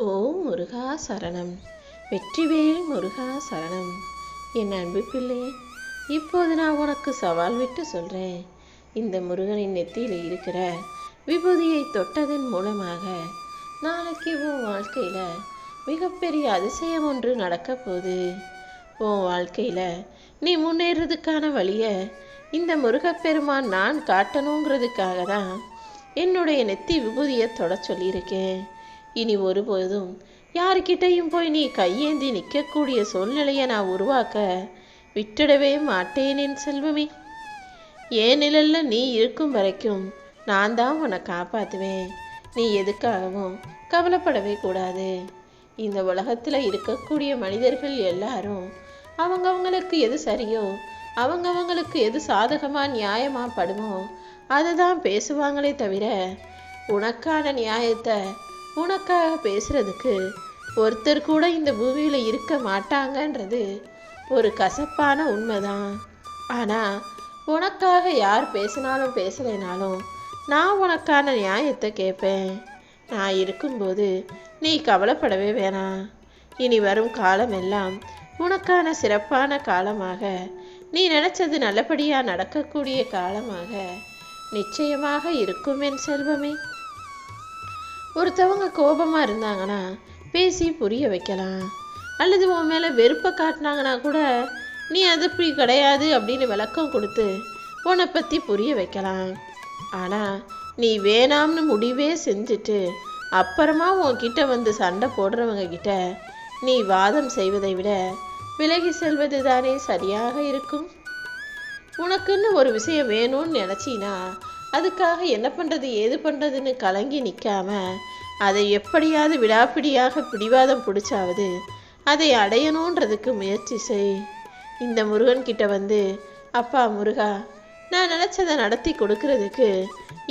ஓ முருகா சரணம். வெற்றிவேல் முருகா சரணம். என் அன்பு பிள்ளை இப்போது நான் உனக்கு சவால் விட்டு சொல்கிறேன் இந்த முருகனின் நெத்தியில் இருக்கிற விபூதியை தொட்டதன் மூலமாக நாளைக்கு உன் வாழ்க்கையில் மிகப்பெரிய அதிசயம் ஒன்று நடக்க போகுது. உன் வாழ்க்கையில் நீ முன்னேறதுக்கான வழியை இந்த முருகப்பெருமான் நான் காட்டணுங்கிறதுக்காக தான் என்னுடைய நெத்தி விபூதியை தொட சொல்லியிருக்கேன். இனி ஒருபோதும் யாருக்கிட்டையும் போய் நீ கையேந்தி நிற்கக்கூடிய சூழ்நிலையை நான் உருவாக்க விட்டுடவே மாட்டேன் என் செல்வமே. என் நிழல்ல நீ இருக்கும் வரைக்கும் நான் தான் உன்னை காப்பாற்றுவேன் நீ எதுக்காகவும் கவலைப்படவே கூடாது. இந்த உலகத்தில் இருக்கக்கூடிய மனிதர்கள் எல்லாரும் அவங்கவங்களுக்கு எது சரியோ அவங்கவங்களுக்கு எது சாதகமாக நியாயமாக படுமோ அதை தான் பேசுவாங்களே தவிர உனக்கான நியாயத்தை உனக்காக பேசுறதுக்கு ஒருத்தர் கூட இந்த பூமியில் இருக்க மாட்டாங்கன்றது ஒரு கசப்பான உண்மைதான். ஆனால் உனக்காக யார் பேசினாலும் பேசலைனாலும் நான் உனக்கான நியாயத்தை கேட்பேன் நான் இருக்கும்போது நீ கவலைப்படவே வேணாம். இனி வரும் காலமெல்லாம் உனக்கான சிறப்பான காலமாக நீ நினைச்சது நல்லபடியாக நடக்கக்கூடிய காலமாக நிச்சயமாக இருக்கும் என் செல்வமே. ஒருத்தவங்க கோபமாக இருந்தாங்கன்னா பேசி புரிய வைக்கலாம். அல்லது உன் மேலே வெறுப்பை காட்டினாங்கன்னா கூட நீ அது இப்படி கிடையாது அப்படின்னு விளக்கம் கொடுத்து உன்னை பற்றி புரிய வைக்கலாம். ஆனால் நீ வேணாம்னு முடிவே செஞ்சுட்டு அப்புறமா உன்கிட்ட வந்து சண்டை போடுறவங்க கிட்ட நீ வாதம் செய்வதை விட விலகி செல்வது தானே சரியாக இருக்கும். உனக்குன்னு ஒரு விஷயம் வேணும்னு நினச்சினா அதுக்காக என்ன பண்ணுறது ஏது பண்ணுறதுன்னு கலங்கி நிற்காம அதை எப்படியாவது விடாப்பிடியாக பிடிவாதம் பிடிச்சாவது அதை அடையணுன்றதுக்கு முயற்சி செய். இந்த முருகன்கிட்ட வந்து அப்பா முருகா நான் நினச்சதை நடத்தி கொடுக்கறதுக்கு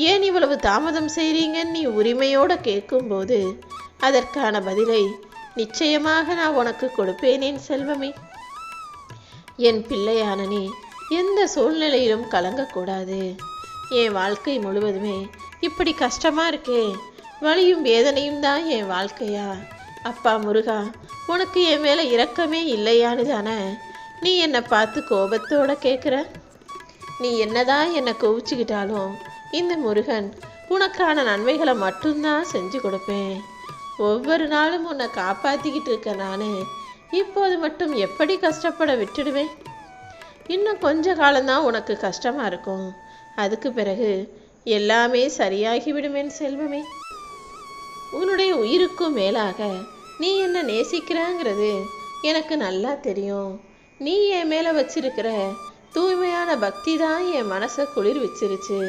ஏன் இவ்வளவு தாமதம் செய்கிறீங்கன்னு நீ உரிமையோடு கேட்கும்போது அதற்கான பதிலை நிச்சயமாக நான் உனக்கு கொடுப்பேனேன் செல்வமே. என் பிள்ளையானனே எந்த சூழ்நிலையிலும் கலங்கக்கூடாது. என் வாழ்க்கை முழுவதுமே இப்படி கஷ்டமா இருக்கே. வலியும் வேதனையும் தான் என் வாழ்க்கையா? அப்பா முருகா உனக்கு என் மேலே இரக்கமே இல்லையான்னு தானே? நீ என்னை பார்த்து கோபத்தோட கேட்குற நீ என்னதான் என்னை கோவிச்சுக்கிட்டாலும் இந்த முருகன் உனக்கான நன்மைகளை மட்டும்தான் செஞ்சு கொடுப்பேன். ஒவ்வொரு நாளும் உன்னை காப்பாற்றிக்கிட்டு இருக்க நான் இப்போது மட்டும் எப்படி கஷ்டப்பட விட்டுடுவேன்? இன்னும் கொஞ்ச காலம்தான் உனக்கு கஷ்டமாக இருக்கும். அதுக்கு பிறகு எல்லாமே சரியாகிவிடுமேன் செல்வமே. உன்னுடைய உயிருக்கும் மேலாக நீ என்ன நேசிக்கிறாங்கிறது எனக்கு நல்லா தெரியும். நீ என் மேலே வச்சிருக்கிற தூய்மையான பக்தி தான் என் மனசை குளிர் வச்சிருச்சு.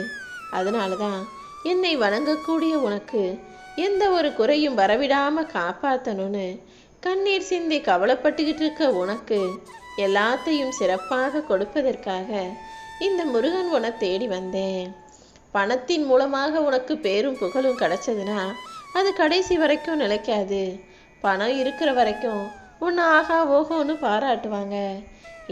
அதனால தான் என்னை வணங்கக்கூடிய உனக்கு எந்த ஒரு குறையும் வரவிடாமல் காப்பாற்றணும்னு கண்ணீர் சிந்தி கவலைப்பட்டுக்கிட்டு இருக்க உனக்கு எல்லாத்தையும் சிறப்பாக கொடுப்பதற்காக இந்த முருகன் உன தேடி வந்தேன். பணத்தின் மூலமாக உனக்கு பேரும் புகழும் கிடைச்சதுன்னா அது கடைசி வரைக்கும் நிலைக்காது. பணம் இருக்கிற வரைக்கும் உன்னை ஆகா ஓகோன்னு பாராட்டுவாங்க.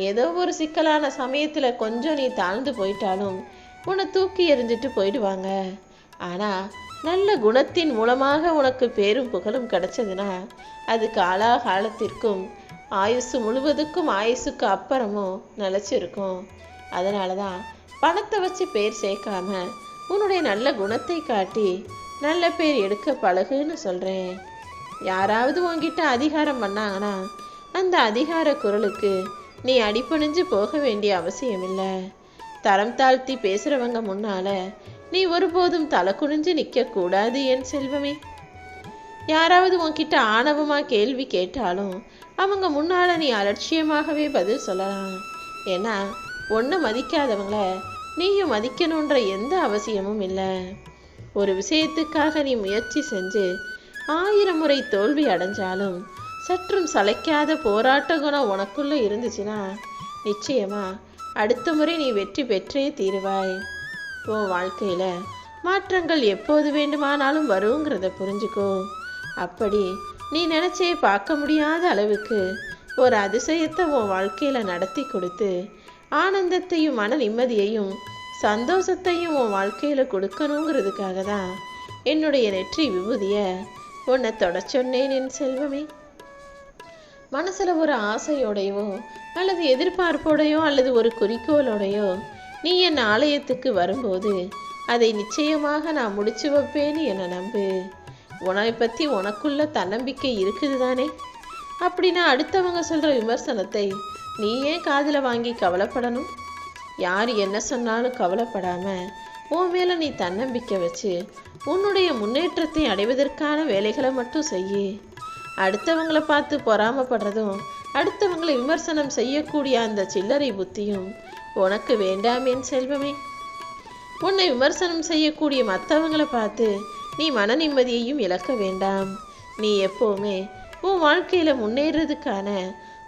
ஏதோ ஒரு சிக்கலான சமயத்தில் கொஞ்சம் நீ தாழ்ந்து போயிட்டாலும் உன்னை தூக்கி எறிஞ்சிட்டு போயிடுவாங்க. ஆனால் நல்ல குணத்தின் மூலமாக உனக்கு பேரும் புகழும் கிடைச்சதுன்னா அது காலாகாலத்திற்கும் ஆயுசு முழுவதுக்கும் ஆயுசுக்கு அப்புறமும் நிலச்சிருக்கும். அதனால தான் பணத்தை வச்சு பேர் சேர்க்காம உன்னுடைய நல்ல குணத்தை காட்டி நல்ல பேர் எடுக்க பழகுன்னு சொல்கிறேன் யாராவது உன்கிட்ட அதிகாரம் பண்ணாங்கன்னா அந்த அதிகார குரலுக்கு நீ அடிப்பணிஞ்சு போக வேண்டிய அவசியம் இல்லை தரம் தாழ்த்தி பேசுகிறவங்க முன்னால நீ ஒருபோதும் தலை குனிஞ்சு நிற்கக்கூடாது என் செல்வமே. யாராவது உன்கிட்ட ஆணவமாக கேள்வி கேட்டாலும் அவங்க முன்னால் நீ அலட்சியமாகவே பதில் சொல்லலாம். ஏன்னா ஒன்றை மதிக்காதவங்கள நீயும் மதிக்கணுன்ற எந்த அவசியமும் இல்லை. ஒரு விஷயத்துக்காக நீ முயற்சி செஞ்சு ஆயிரம் முறை தோல்வி அடைஞ்சாலும் சற்றும் சளைக்காத போராட்ட குணம் உனக்குள்ளே இருந்துச்சுன்னா நிச்சயமா அடுத்த முறை நீ வெற்றி பெற்றே தீருவாய். உன் வாழ்க்கையில் மாற்றங்கள் எப்போது வேண்டுமானாலும் வருங்கிறத புரிஞ்சுக்கோ. அப்படி நீ நினச்சே பார்க்க முடியாத அளவுக்கு ஒரு அதிசயத்தை உன் வாழ்க்கையில் நடத்தி கொடுத்து ஆனந்தத்தையும் மன நிம்மதியையும் சந்தோஷத்தையும் உன் வாழ்க்கையில் கொடுக்கணுங்கிறதுக்காக தான் என்னுடைய நெற்றி விபூதியை உன்னை தொட சொன்னேன் என் செல்வமே. மனசில் ஒரு ஆசையோடையோ அல்லது எதிர்பார்ப்போடையோ அல்லது ஒரு குறிக்கோளோடையோ நீ என் ஆலயத்துக்கு வரும்போது அதை நிச்சயமாக நான் முடிச்சு வைப்பேன்னு என்னை நம்பு. உன்னை பற்றி உனக்குள்ள தன்னம்பிக்கை இருக்குது தானே அப்படின்னா அடுத்தவங்க சொல்கிற விமர்சனத்தை நீ ஏன் காதில் வாங்கி கவலைப்படணும். யார் என்ன சொன்னாலும் கவலைப்படாமல் உன் மேலே நீ தன்னம்பிக்கை வச்சு உன்னுடைய முன்னேற்றத்தை அடைவதற்கான வேலைகளை மட்டும் செய்யு. அடுத்தவங்களை பார்த்து பொறாமப்படுறதும் அடுத்தவங்களை விமர்சனம் செய்யக்கூடிய அந்த சில்லறை புத்தியும் உனக்கு வேண்டாம் என் செல்வமே. உன்னை விமர்சனம் செய்யக்கூடிய மற்றவங்களை பார்த்து நீ மன நிம்மதியையும் இழக்க வேண்டாம். நீ எப்போவுமே உன் வாழ்க்கையில் முன்னேறதுக்கான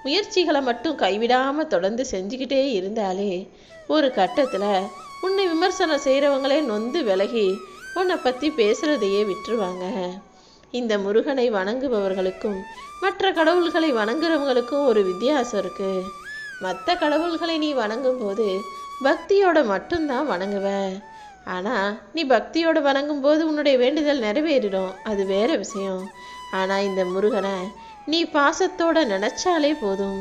முயற்சிகளை மட்டும் கைவிடாமல் தொடர்ந்து செஞ்சுக்கிட்டே இருந்தாலே ஒரு கட்டத்தில் உன்னை விமர்சனம் செய்கிறவங்களே நொந்து விலகி உன்னை பற்றி பேசுகிறதையே விட்டுருவாங்க. இந்த முருகனை வணங்குபவர்களுக்கும் மற்ற கடவுள்களை வணங்குறவங்களுக்கும் ஒரு வித்தியாசம் இருக்குது மற்ற கடவுள்களை நீ வணங்கும்போது பக்தியோட மட்டும்தான் வணங்குவ. ஆனால் நீ பக்தியோட வணங்கும்போது உன்னுடைய வேண்டுதல் நிறைவேறிடும். அது வேற விஷயம். ஆனால் இந்த முருகனை நீ பாசத்தோட நினைச்சாலே போதும்.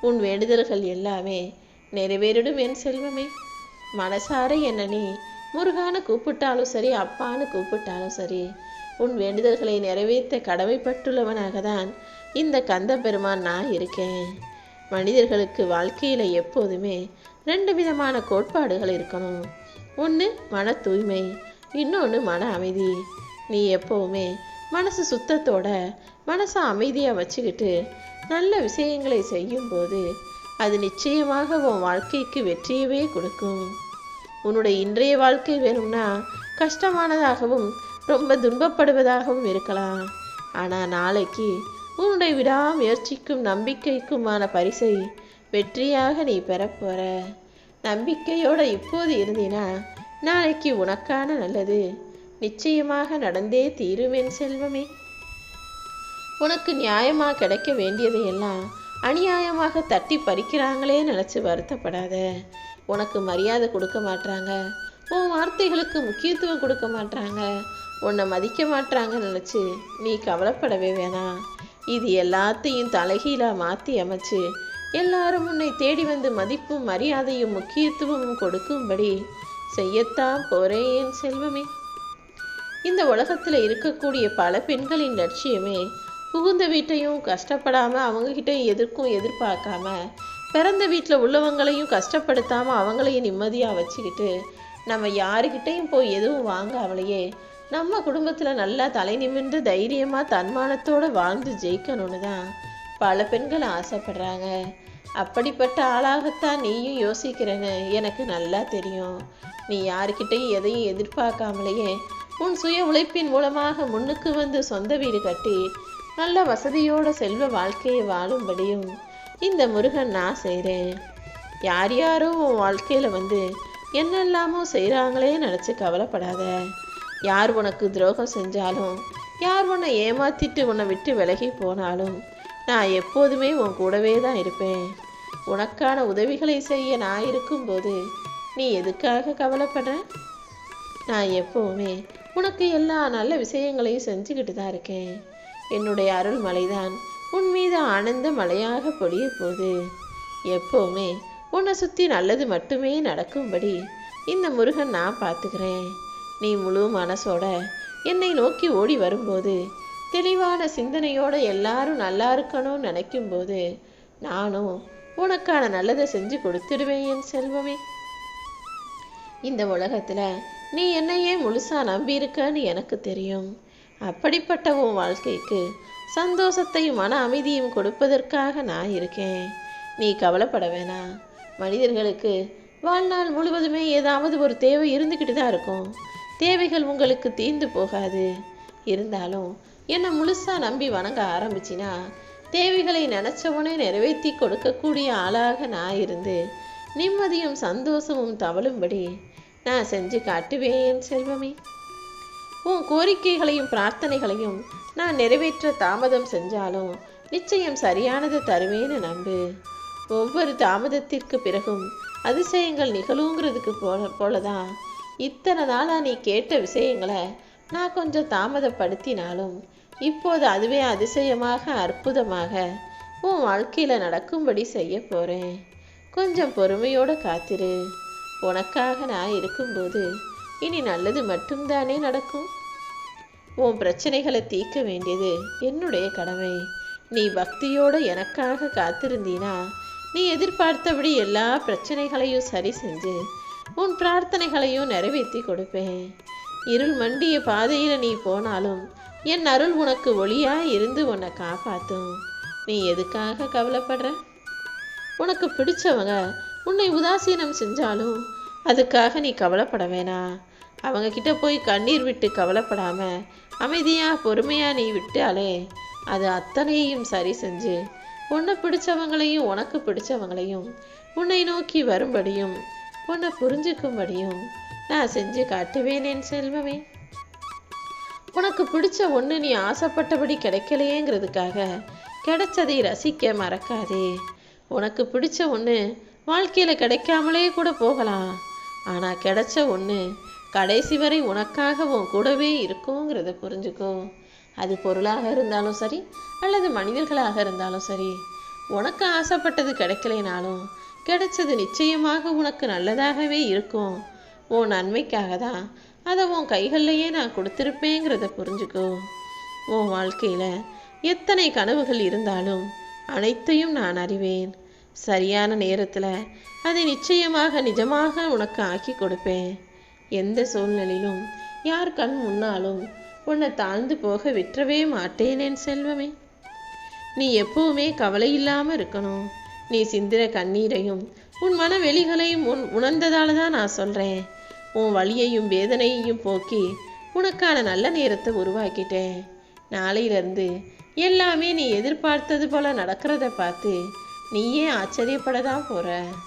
உன் வேண்டுதல்கள் எல்லாமே நிறைவேறிடும் என் செல்வமே. மனசார என்ன நீ? முருகான்னு கூப்பிட்டாலும் சரி அப்பான்னு கூப்பிட்டாலும் சரி உன் வேண்டுதல்களை நிறைவேற்ற கடமைப்பட்டுள்ளவனாக தான் இந்த கந்த பெருமான் நான் இருக்கேன். மனிதர்களுக்கு வாழ்க்கையில் எப்போதுமே ரெண்டு விதமான கோட்பாடுகள் இருக்கணும். ஒன்று மன தூய்மை இன்னொன்று மன அமைதி. நீ எப்போவுமே மனசு சுத்தத்தோட மனசை அமைதியாக வச்சுக்கிட்டு நல்ல விஷயங்களை செய்யும்போது அது நிச்சயமாக உன் வாழ்க்கைக்கு வெற்றியவே கொடுக்கும். உன்னுடைய இன்றைய வாழ்க்கை வேணும்னா கஷ்டமானதாகவும் ரொம்ப துன்பப்படுவதாகவும் இருக்கலாம். ஆனால் நாளைக்கு உன்னுடைய விடாமுயற்சிக்கும் நம்பிக்கைக்குமான பரிசை வெற்றியாக நீ பெறப்போற நம்பிக்கையோட இப்போது இருந்தினா நாளைக்கு உனக்கான நல்லது நிச்சயமாக நடந்தே தீருவேன் செல்வமே. உனக்கு நியாயமாக கிடைக்க வேண்டியதையெல்லாம் அநியாயமாக தட்டி பறிக்கிறாங்களே நினச்சி வருத்தப்படாத. உனக்கு மரியாதை கொடுக்க மாட்றாங்க. உன் வார்த்தைகளுக்கு முக்கியத்துவம் கொடுக்க மாட்றாங்க. உன்னை மதிக்க மாட்றாங்க நினச்சி நீ கவலைப்படவே வேணாம். இது எல்லாத்தையும் தலைகீழாக மாற்றி அமைச்சு எல்லாரும் உன்னை தேடி வந்து மதிப்பும் மரியாதையும் முக்கியத்துவமும் கொடுக்கும்படி செய்யத்தான் போறேன் என் செல்வமே. இந்த உலகத்தில் இருக்கக்கூடிய பல பெண்களின் லட்சியமே புகுந்த வீட்டையும் கஷ்டப்படாமல் அவங்க கிட்ட எதிர்க்கும் எதிர்பார்க்காம பிறந்த வீட்டில் உள்ளவங்களையும் கஷ்டப்படுத்தாமல் அவங்களையும் நிம்மதியாக வச்சுக்கிட்டு நம்ம யாருக்கிட்டையும் போய் எதுவும் வாங்காமலேயே நம்ம குடும்பத்தில் நல்லா தலை நிமிர்ந்து தைரியமாக தன்மானத்தோடு வாழ்ந்து ஜெயிக்கணும்னு தான் பல பெண்கள் ஆசைப்படுறாங்க. அப்படிப்பட்ட ஆளாகத்தான் நீயும் யோசிக்கிறேன்னு எனக்கு நல்லா தெரியும். நீ யாருக்கிட்டையும் எதையும் எதிர்பார்க்காமலேயே உன் சுய உழைப்பின் மூலமாக முன்னுக்கு வந்து சொந்த வீடு கட்டி நல்ல வசதியோட செல்வ வாழ்க்கையை வாழும்படியும் இந்த முருகன் நான் செய்கிறேன் யார் யாரோ உன் வாழ்க்கையில் வந்து என்னெல்லாமோ செய்கிறாங்களே நினச்சி கவலைப்படாத. யார் உனக்கு துரோகம் செஞ்சாலும் யார் உன்னை ஏமாத்திட்டு உன்னை விட்டு விலகி போனாலும் நான் எப்போதுமே உன் கூடவே தான் இருப்பேன். உனக்கான உதவிகளை செய்ய நான் இருக்கும்போது நீ எதுக்காக கவலைப்படுற? நான் எப்போவுமே உனக்கு எல்லா நல்ல விஷயங்களையும் செஞ்சுக்கிட்டு தான் இருக்கேன். என்னுடைய அருள் மலைதான் உன் மீது ஆனந்த மலையாக பொழிய போகுது எப்போவுமே உன்னை சுற்றி நல்லது மட்டுமே நடக்கும்படி இந்த முருகன் நான் பார்த்துக்கிறேன். நீ முழு மனசோட என்னை நோக்கி ஓடி வரும்போது தெளிவான சிந்தனையோட எல்லாரும் நல்லா இருக்கணும்னு நினைக்கும்போது நானும் உனக்கான நல்லதை செஞ்சு கொடுத்துடுவேன் என் செல்வமே. இந்த உலகத்துல நீ என்னையே முழுசா நம்பியிருக்கன்னு எனக்கு தெரியும். அப்படிப்பட்ட உன் வாழ்க்கைக்கு சந்தோஷத்தையும் மன அமைதியும் கொடுப்பதற்காக நான் இருக்கேன். நீ கவலைப்பட வேணாம். மனிதர்களுக்கு வாழ்நாள் முழுவதுமே ஏதாவது ஒரு தேவை இருந்துக்கிட்டு தான் இருக்கும். தேவைகள் உங்களுக்கு தீர்ந்து போகாது. இருந்தாலும் என்னை முழுசாக நம்பி வணங்க ஆரம்பிச்சினா தேவைகளை நினச்சவனே நிறைவேற்றி கொடுக்கக்கூடிய ஆளாக நான் இருந்து நிம்மதியும் சந்தோஷமும் தவழும்படி நான் செஞ்சு காட்டுவேன் என் செல்வமே. உன் கோரிக்கைகளையும் பிரார்த்தனைகளையும் நான் நிறைவேற்ற தாமதம் செஞ்சாலும் நிச்சயம் சரியானது தருவேன்னு நம்பு. ஒவ்வொரு தாமதத்திற்கு பிறகும் அதிசயங்கள் நிகழுங்கிறதுக்கு போல போலதான் இத்தனை நாளாக நீ கேட்ட விஷயங்களை நான் கொஞ்சம் தாமதப்படுத்தினாலும் இப்போது அதுவே அதிசயமாக அற்புதமாக உன் வாழ்க்கையில் நடக்கும்படி செய்ய போகிறேன் கொஞ்சம் பொறுமையோடு காத்திரு. உனக்காக நான் இருக்கும்போது இனி நல்லது மட்டும்தானே நடக்கும்? உன் பிரச்சனைகளை தீர்க்க வேண்டியது என்னுடைய கடமை. நீ பக்தியோடு எனக்காக காத்திருந்தீனா நீ எதிர்பார்த்தபடி எல்லா பிரச்சனைகளையும் சரி செஞ்சு உன் பிரார்த்தனைகளையும் நிறைவேற்றி கொடுப்பேன். இருள் மண்டிய பாதையில் நீ போனாலும் என் அருள் உனக்கு ஒளியாக இருந்து உன்னை காப்பாற்றும் நீ எதுக்காக கவலைப்படுற? உனக்கு பிடிச்சவங்க உன்னை உதாசீனம் செஞ்சாலும் அதுக்காக நீ கவலைப்பட வேணாம். அவங்க கிட்ட போய் கண்ணீர் விட்டு கவலைப்படாம அமைதியா பொறுமையா நீ விட்டாலே அது அத்தனையும் சரி செஞ்சு உன்னை பிடிச்சவங்களையும் உனக்கு பிடிச்சவங்களையும் உன்னை நோக்கி வரும்படியும் உன்னை புரிஞ்சுக்கும்படியும் நான் செஞ்சு காட்டுவேன் என் செல்வமே. உனக்கு பிடிச்ச ஒன்று நீ ஆசைப்பட்டபடி கிடைக்கலையேங்கிறதுக்காக கிடைச்சதை ரசிக்க மறக்காதே. உனக்கு பிடிச்ச ஒன்று வாழ்க்கையில் கிடைக்காமலே கூட போகலாம். ஆனால் கிடைச்ச ஒன்று கடைசி வரை உனக்காக உன் கூடவே இருக்குங்கிறத புரிஞ்சுக்கோ. அது பொருளாக இருந்தாலும் சரி அல்லது மனிதர்களாக இருந்தாலும் சரி உனக்கு ஆசைப்பட்டது கிடைக்கலைனாலும் கிடைச்சது நிச்சயமாக உனக்கு நல்லதாகவே இருக்கும். உன் நன்மைக்காக தான் அதை உன் கைகள்லையே நான் கொடுத்துருப்பேங்கிறத புரிஞ்சுக்கோ. உன் வாழ்க்கையில் எத்தனை கனவுகள் இருந்தாலும் அனைத்தையும் நான் அறிவேன். சரியான நேரத்தில் அதை நிச்சயமாக நிஜமாக உனக்கு ஆக்கி கொடுப்பேன். எந்த சூழ்நிலையிலும் யார் கண் முன்னாலும் உன்னை தாழ்ந்து போக விட்டுறவே மாட்டேனேன் செல்வமே. நீ எப்பவுமே கவலை இல்லாமல் இருக்கணும். நீ சிந்திர கண்ணீரையும் உன் மன வெளிகளையும் உன் உணர்ந்ததால தான் நான் சொல்கிறேன் உன் வழியையும் வேதனையையும் போக்கி உனக்கான நல்ல நேரத்தை உருவாக்கிட்டேன். நாளையிலிருந்து எல்லாமே நீ எதிர்பார்த்தது போல நடக்கிறத பார்த்து நீயே ஆச்சரியப்பட தான் போகிற